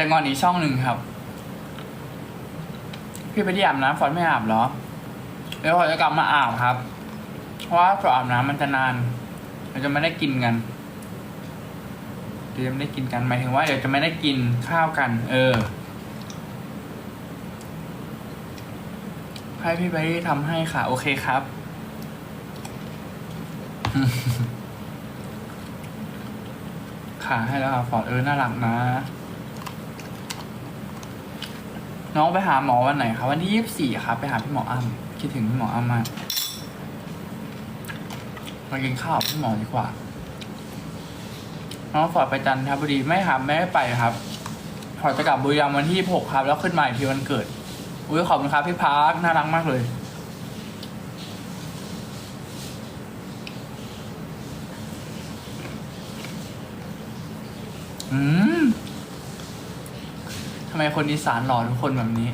จะงอนอีกช่องหนึ่งครับ พี่ไปที่อาบน้ำฟอนไม่อาบเหรอ เดี๋ยวฟอนจะกลับมาอาบครับ เพราะว่าฟอนอาบน้ำมันจะนานเราจะไม่ได้กินกันเดี๋ยวจะไม่ได้กินกันหมายถึงว่าเดี๋ยวจะไม่ได้กินข้าวกัน เออ ให้พี่ไปทำให้ค่ะ โอเคครับขาให้แล้วค่ะฟอร์ดเออน่ารักนะ น้องไปหาหมอวันไหนครับวันที่ยี่สิบสี่ครับไปหาพี่หมออ้ำคิดถึงพี่หมออ้ำมากมากินข้าวพี่หมอดีกว่า น้องฟอร์ดไปจันทบุรีไม่ครับไม่ได้ไปครับฟอร์ดจะกลับบุรีรัมย์วันที่หกครับ แล้วขึ้นมาอีกทีวันเกิดอุ้ยขอบคุณครับพี่พาร์คน่ารักมากเลยอืม ทำไมคนอีสานหล่อทุกคนแบบนี้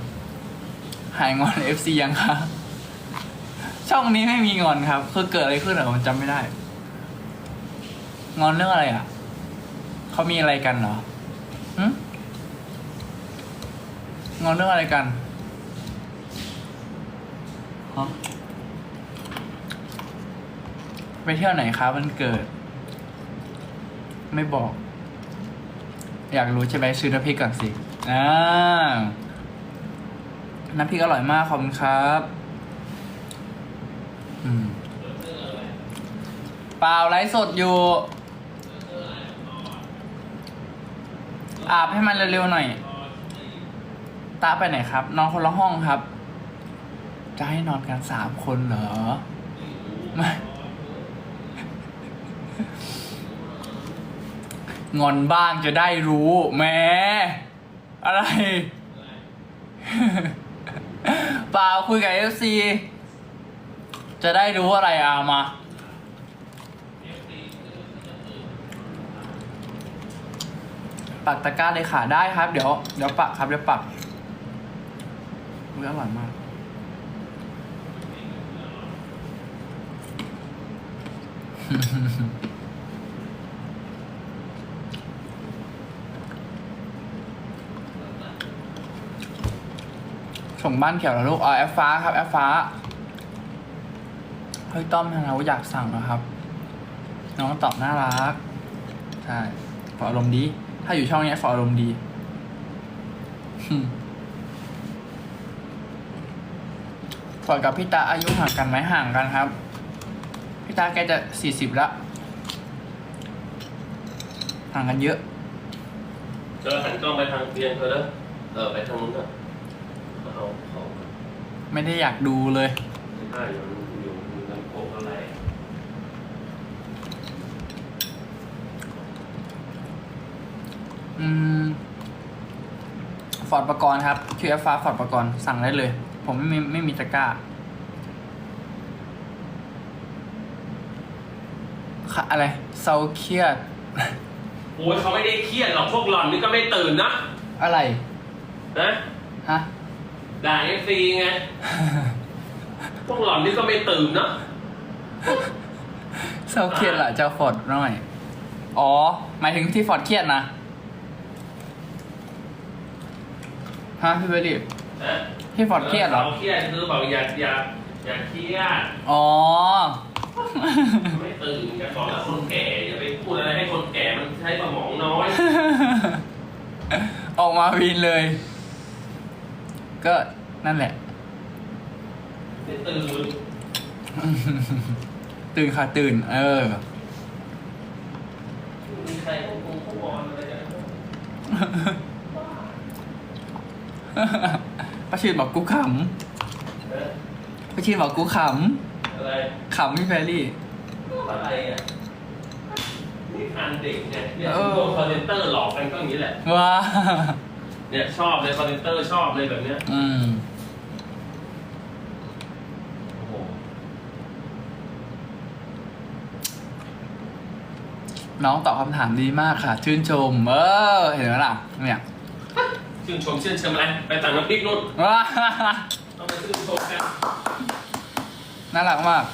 หายงอน FC ยังคะช่องนี้ไม่มีงอนครับ คือเกิดอะไรขึ้นเหรอผมจำไม่ได้ งอนเรื่องอะไรอะเขามีอะไรกันเหรอหึงอนเรื่องอะไรกันฮะไปเที่ยวไหนครับวันเกิด ไม่บอก อยากรู้ใช่ไหมซื้อน้ำพริกก่อนสิ อ่าน้ำพริกอร่อยมากขอบคุณครับเปล่าไลฟ์สดอยู่ อาบให้มันเร็วๆหน่อย ตาไปไหนครับ นอนคนละห้องครับ จะให้นอนกันสามคนเหรอ ไม่งอนบ้างจะได้รู้แม้ อะไร เปล่าคุยกับเอฟซีจะได้รู้อะไรอามา ปักตะกร้าเลยค่ะได้ครับ เดี๋ยวเดี๋ยวปักครับเดี๋ยวปักอุ๊ยอร่อยมาก ส่งบ้านเขียวแล้วลูกอ๋อแอฟฟ้าครับแอฟฟ้าเฮ้ยต้อมทางเราอยากสั่งนะครับ น้องตอบน่ารักใช่ฝออารมณ์ดี ถ้าอยู่ช่องนี้ฝออารมณ์ดีฝอกับพี่ตาอายุห่างกันไหมห่างกันครับ พี่ตาแกจะสี่สิบล้วห่างกันเยอะ เธอหันกล้องไปทางเตียงเธอแล้วเออไปทางนู้นเถอะ เอาเขาไม่ได้อยากดูเลยไม่ได้อยู่อยู่อยู่ในโป๊ะอะไรอืมฟอร์ดประกรณ์ครับ QF ฟ้าฟอร์ดประกรณ์สั่งได้เลย ผมไม่มีไม่มีตะกร้าค่ะอะไรเซาเครียด โอ้ยเขาไม่ได้เครียดหรอกพวกหล่อนนี่ก็ไม่ตื่นนะอะไรนะ ฮะ ด่าเอฟซีไง พวกหล่อนนี่ก็ไม่ตื่นนะเศร้าเครียดละเจ้าฟอร์ดหน่อย อ๋อ หมายถึงที่ฟอร์ดเครียดนะ ฮะพี่เบลลี่นะที่ฟอร์ดเครียดเหรอเขาเครียดคือบอกอย่าอย่าอย่าเครียด อ๋อ ไม่ตื่นอย่าบอกแล้วคนแก่อย่าไปพูดอะไรให้คนแก่มันใช้สมองน้อย ออกมาวินเลย ก็นั่นแหละไม่ตื่นตื่นค่ะตื่น เออ มีใครควบคุมผู้บอลอะไรกันป้าชื่นบอกกูขเออำป้าชื่นบอกกูขอะไรำขำพี่แพรรี่ อะไรอะนี่อันเด็กเนี่ยเนี่ยเออ โดนคอนเทนเตอร์หลอกกันก็อย่างนี้แหละว้า เนี่ยชอบเลยคอนเทนเตอร์ชอบเลยแบบเนี้ยอืมโอ้โหน้องตอบคำถามดีมากค่ะ ชื่นชม เออ เห็นไหมล่ะ เนี่ยชื่นชมชื่นชมอะไรไปสั่งน้ำพริกนู่นว้าต้องไปชื่นชมกันน่ารักมาก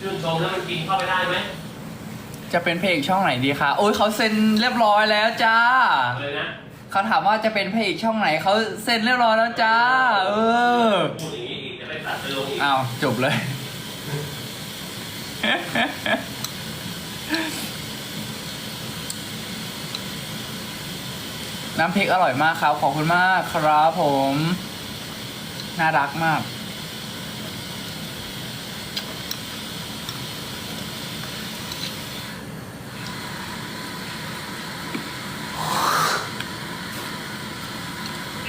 ชื่นชมแล้วมันกินเข้าไปได้ไหมจะเป็นเพลงช่องไหนดีคะโอ้ยเขาเซ็นเรียบร้อยแล้วจ้าอะไรนะ เขาถามว่าจะเป็นพระเอกช่องไหนเขาเซ็นเรียบร้อยแล้วจ้า เออพูดอย่างนี้อีกจะไม่ตัดไปลงอีกอ้าวจบเลย น้ำพริกอร่อยมากครับ ขอบคุณมากครับผม น่ารักมาก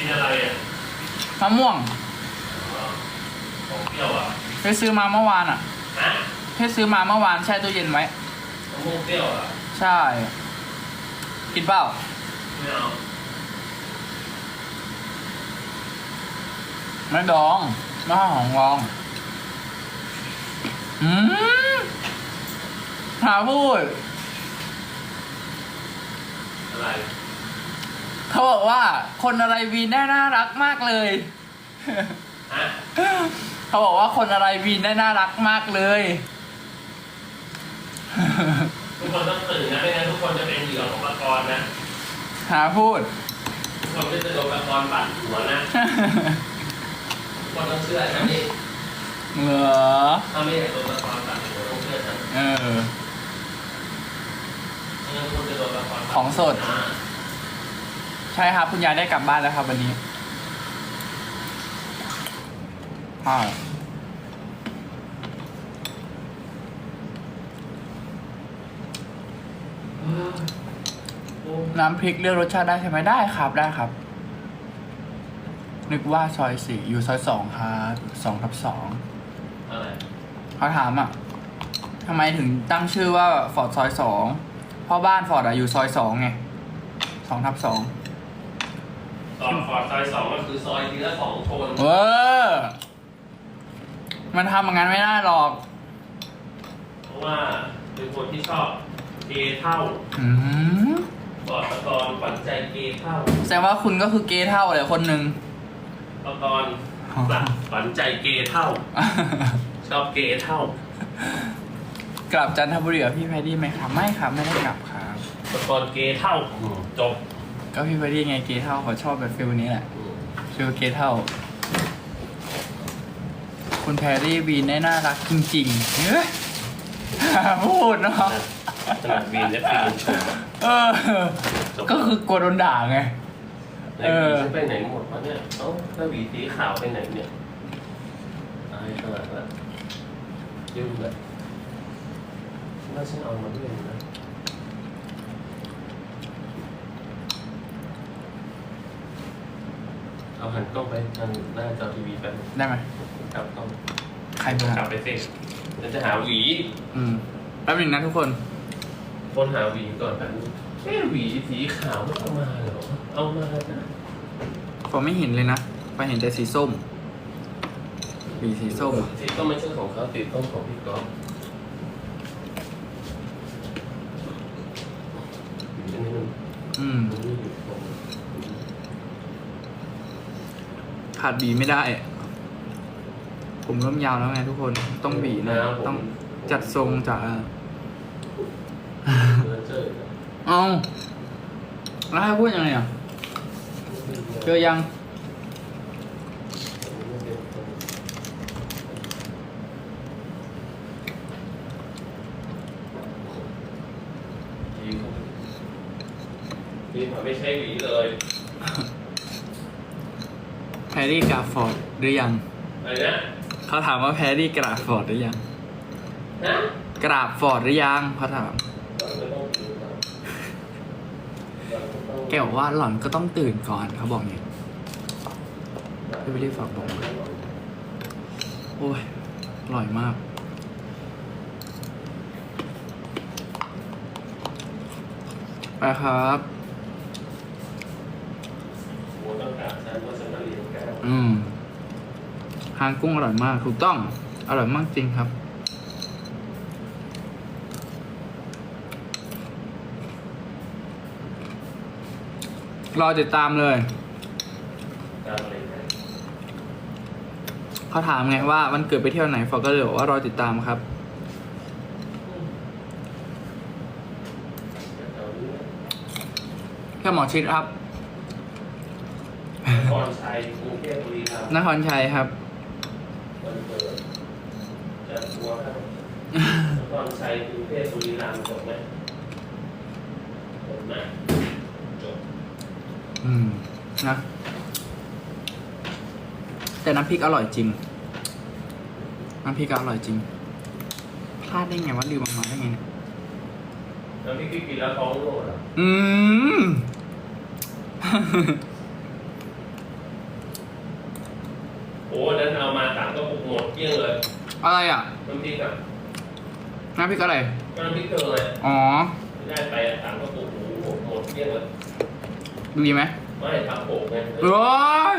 นอะไรอะ มะม่วงของเปรี้ยวอะไปซื้อมาเมื่อวานอะฮะไปซื้อมาเมื่อวานแช่ตู้เย็นไว้มะม่วงเปรี้ยวอะใช่ กินเปล่าไม่เอาไม่ดองไม่ใช่ของรองอืมหาพูดอะไร เขาบอกว่าคนอะไรวีนได้น่ารักมากเลย ฮะเขาบอกว่าคนอะไรวีนได้น่ารักมากเลย ทุกคนต้องตื่นนะไม่งั้นทุกคนจะเป็นเหยื่อของปลากรนะหาพูด ทุกคนก็จะโดนปลากรบัดหัวนะทุกคนต้องเชื่อฉันนี่เหรอถ้าไม่อยากโดนปลากรบัดหัวต้องเชื่อฉันเออ ไม่งั้นคุณจะโดนปลากรบัดของสดอ่า ใช่ครับคุณยายได้กลับบ้านแล้วครับวันนี้อ่าน้ำพริกเลือกรสชาติได้ใช่ไหมได้ครับได้ครับ นึกว่าซอยสี่อยู่ซอยสองครับสองทับสองอะไรเขาถามอะทำไมถึงตั้งชื่อว่าฟอร์ดซอยสองเพราะบ้านฟอร์ดอะอยู่ซอยสองไงสองทับสอง ตอนฟอร์ดซอยสองก็คือซอยทีละสองคนเออมันทำอย่างนั้นไม่ได้หรอก เพราะว่าเป็นคนที่ชอบเกย์เท่าอืมฟอร์ดปากรขวัญใจเกย์เท่าแสดงว่าคุณก็คือเกย์เท่าเลยคนหนึ่งปากรหลักขวัญใจเกย์เท่า ชอบเกย์เท่า กลับจันทบุรีกับพี่แพดดี้ไหมครับไม่ครับไม่ได้กลับครับปากรเกย์เท่าอืมจบ ก็พี่แพดดี้ไงเกย์เท่าเขาชอบแบบฟิลนี้แหละอืมฟิลเกย์เท่า คุณแพรรี่วีนได้น่ารักจริงๆเฮ้ยพูดเนาะขนาดวีนและฟีนชมเออ ก็คือกลัวโดนด่าไงในเอวีอฉันไปไหนหมดวะเนี่ยเอ้าถ้าหวีสีขาวไปไหนเนี่ยตายขนาดนั้นยุ่งเลยน่าฉันเอามาด้วยนะ เอาหันกล้องไปทางหน้าจอทีวีแป๊บนึงได้ไหมกลับกล้องใครบ้างกลับไปสิฉันจะหาหวี อืมแป๊บหนึงนะทุกคน คนหาหวีก่อนแป๊บนึงเอ๊ะหวีสีขาวไม่เอามาเหรอ เอามานะผมไม่เห็นเลยนะไปเห็นแต่สีส้มสีสีส้มอะสีต้มไม่ใช่ของเขาสีต้มของพี่ก๊อฟอันนี้มันอืม มันไม่อยู่ตรง ขาดบีไม่ได้ ผมเริ่มยาวแล้วไงทุกคนต้องบีนะต้องจัดทรงจากเนื้อเจอเอาแล้วให้พูดยังไงอะเจอยังนี่มันไม่ใช่หวีเลย แพรรี่กราฟอร์ดหรือยัง อะไรนะเขาถามว่าแพรรี่กราฟอร์ดหรือยังฮะกราบฟอร์ดหรือยังเขาถามแกบอกว่าหล่อนก็ต้องตื่นก่อนเขาบอกอย่างนี้พี่ไม่ได้ฝากบอกมาโอ้ยอร่อยมาก ไปครับ โอ้ต้องการฉันว่าฉันมาเรียนแก้ว อืมหางกุ้งอร่อยมาก ถูกต้อง อร่อยมากจริงครับ รอติดตามเลย เขาถามไงว่าวันเกิดไปเที่ยวไหนฟอก็เลยบอกว่ารอติดตามครับ แค่หมอชิดครับ นครชัยกรุงเทพบุรีรัมย์นครชัยครับวันเกิดจะทัวร์ครับนครชัยกรุงเทพบุรีรัมย์จบไหมจบนะจบอืมนะแต่น้ำพริกอร่อยจริง น้ำพริกอร่อยจริง พลาดได้ไงว่าลืมออกมาได้ไงเนี่ยแล้วพี่กินแล้วท้องโล่เหรออืม โอ้นั้นเอามาสามก็ปุกหมดเกลี้ยงเลย อะไรอะน้ำพริกอะน้ำพริกอะไรก็น้ำพริกเธอเลยอ๋อไม่ได้ไปอะสามก็ปุกโอ้โหหมดเกลี้ยงเลยดีไหมไม่ทำโปกไงโอ้ย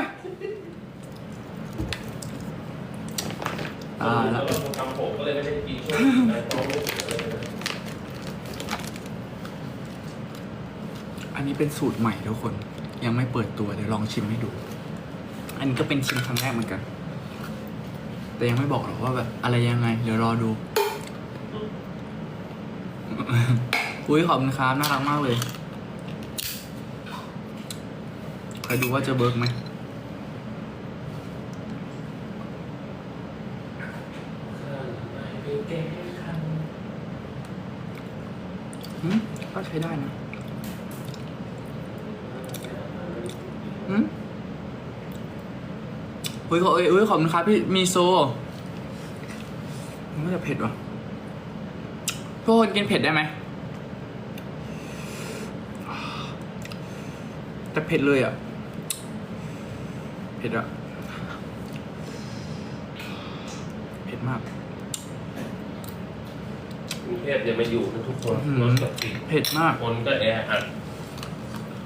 ตาตายยแล้แล้ววทำโปกก็เลยไม่ได้กินช่วงในท้องไม่ถึงเลยอันนี้เป็นสูตรใหม่ทุกคน ยังไม่เปิดตัวเดี๋ยวลองชิมให้ดู อันนี้ก็เป็นชิมครั้งแรกเหมือนกัน แต่ยังไม่บอกหรอกว่าแบบอะไรยังไง เดี๋ยวรอดู อุ้ยขอบคุณครับน่ารักมากเลยใครดูว่าจะเบิร์กไหมหืมก็ใช้ได้นะหืม อุ้ยขอเอ้ยอุ้ยขอบคุณครับพี่มีโซมันไม่จะเผ็ดวะทุกคนกินเผ็ดได้ไหมแต่เผ็ดเลยอะ เผ็ดอะ เผ็ดมาก กรุงเทพยังไม่อยู่นะทุกคนอืม รถก็ติดเผ็ดมาก คนก็แออัด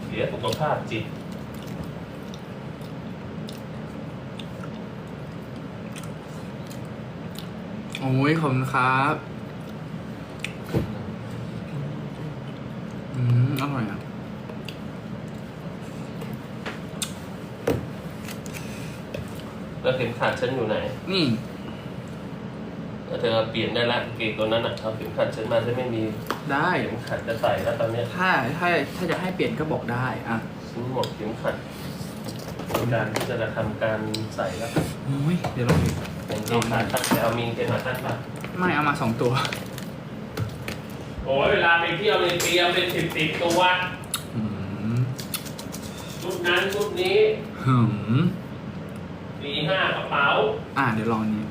เสียสุขภาพจิต โอ้ยขอบคุณครับอืมอร่อยอะแล้วเข็มขัดฉันอยู่ไหน นี่แล้วเธอเปลี่ยนได้ละเกงตัวนั้นอะเอาเข็มขัดฉันมาฉันไม่มีได้เข็มขัดจะใส่แล้วตอนเนี้ยถ้าถ้าถ้าจะให้เปลี่ยนก็บอกได้อะฉันหมดเข็มขัดในการที่จะทำการใส่แล้วโอ้ยเดี๋ยวลองดู เป็นเกงขาตั้งแต่เอามีเกงขาตั้งปะไม่เอามาสองตัว โอ้ยเวลาไปเที่ยวเลยเตรียมเป็นสิบสิบตัวอืมชุดนั้นชุดนี้หืมมีห้ากระเป๋าอะเดี๋ยวลองอันนี้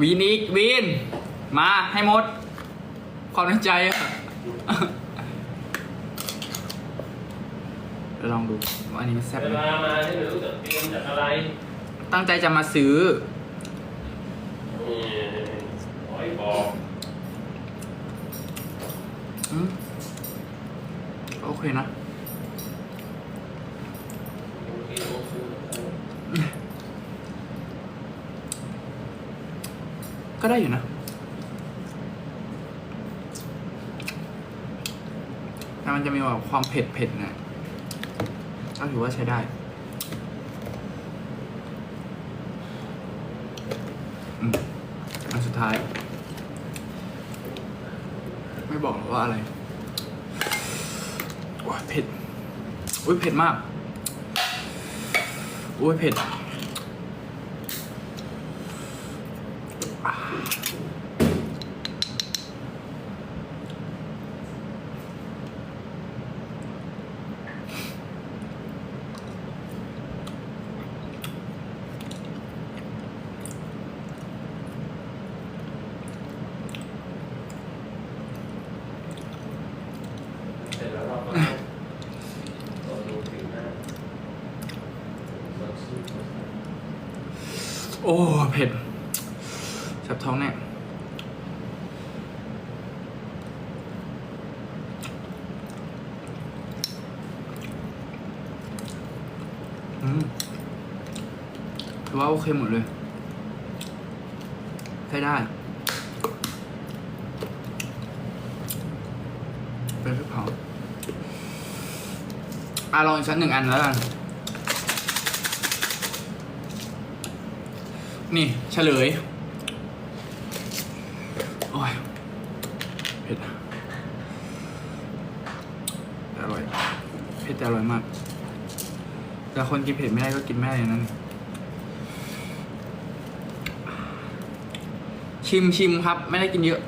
วีนิกวีน มาให้หมด ความในใจอะเดี๋ยวลองดู ว่าอันนี้มันแซ่บเวไหมลามาที่ไม่รู้จะเตรียมจากอะไรตั้งใจจะมาซื้ออืมขอให้บอกอืมโอเคนะโอเคโอเคก็ได้อยู่นะ แต่มันจะมีแบบความเผ็ดเผ็ดๆหนะ ก็ถือว่าใช้ได้อืมอันสุดท้าย ไม่บอกหรอว่าอะไรโอ้ยเผ็ดอุ้ยเผ็ดมากอุ้ยเผ็ด เสร็จแล้วเราก็ต้องดูผิวหน้าเราสู้ โอ้เผ็ดแสบท้องแน่อืมถือว่าโอเคหมดเลยใช้ได้ เป็นพริกเผาอะลองอีกชั้นหนึ่งอันแล้วกัน นี่เฉลย โอ้ยเผ็ดอร่อย เผ็ดแต่อร่อยมาก แต่คนกินเผ็ดไม่ได้ก็กินไม่ได้อย่างนั้นชิมชิมครับ ไม่ได้กินเยอะ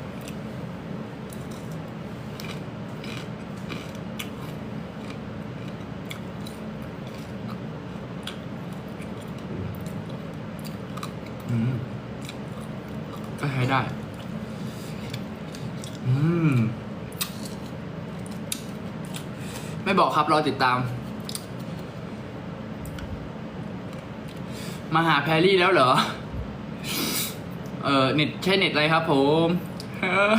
อืม ก็ใช้ได้ อืม ไม่บอกครับรอติดตาม มาหาแพรรี่แล้วเหรอ เออเน็ตใช่เน็ตอะไรครับผมเออ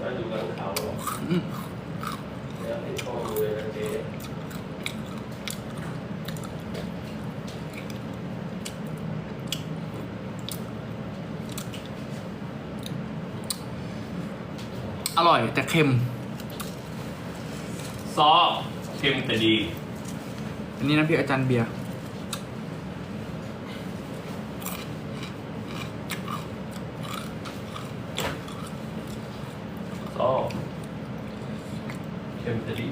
มาอยู่หลังเขาหรอก อืม เดี๋ยวให้ข้อมือนะเจ๊ อร่อยแต่เค็ม ซอเค็มแต่ดี อันนี้น้ำพริกอาจารย์เบียร์ซอเค็มแต่ดี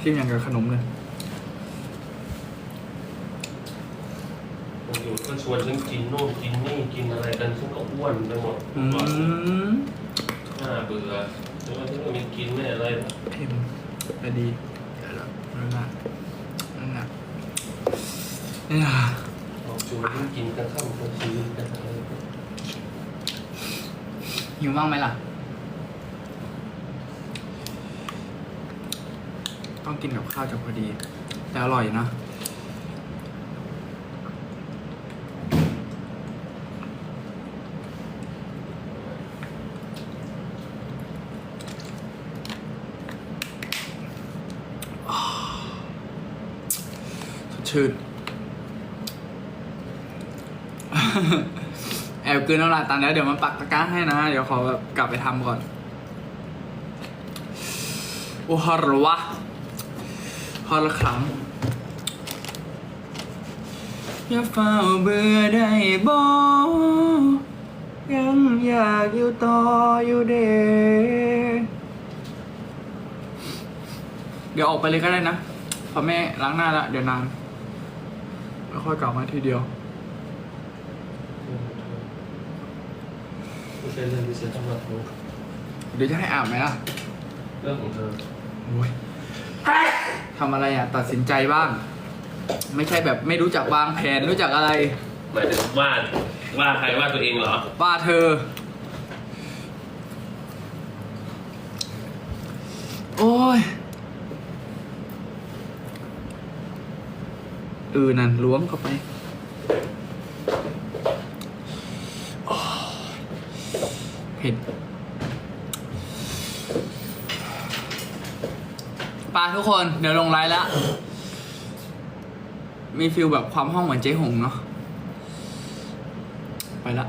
ชิมอย่างกับขนมเลย อยู่ก็ชวนฉันกินโน่นกินนี่กินอะไรกันฉันก็อ้วนไปหมดอืมน่าเบื่อฉันว่าฉันก็ไม่กินไม่อะไรหรอกเค็มแต่ดีเดี๋ยวละนั่นน่ะนั่นน่ะนี่ล่ะเอาชวนฉันกินกันข้ามกันคืนกันอะไรกันหิวบ้างไหมล่ะ ต้องกินกับข้าวจะพอดี แต่อร่อยนะ ชื่นแอบกลืนน้ำลายตามแล้วเดี๋ยวมันปักตะกร้าให้นะ เดี๋ยวขอแบบกลับไปทำก่อน โอ้ฮอรวะฮอรขำอย่าเฝ้าเบื่อได้บ่ยังอยากอยู่ต่ออยู่เดเดี๋ยวออกไปเลยก็ได้นะพราะแม่ล้างหน้าล้วเดี๋ยวนาน แล้วค่อยกลับมาทีเดียวไม่ใช่เรื่องที่ฉันต้องรับรู้เดี๋ยวจะให้อาบไหมล่ะเรื่องของเธอโอ้ยทำอะไรอะ ตัดสินใจบ้าง ไม่ใช่แบบไม่รู้จักวางแผนรู้จักอะไรหมายถึงว่าว่าใครว่าตัวเองเหรอ ว่าเธอ โอ้ย เออนั่นล้วงเข้าไปเผ็ดปลาทุกคนเดี๋ยวลงไลน์แล้ว มีฟิลแบบความห้องเหมือนเจ๊หงเนาะไปละ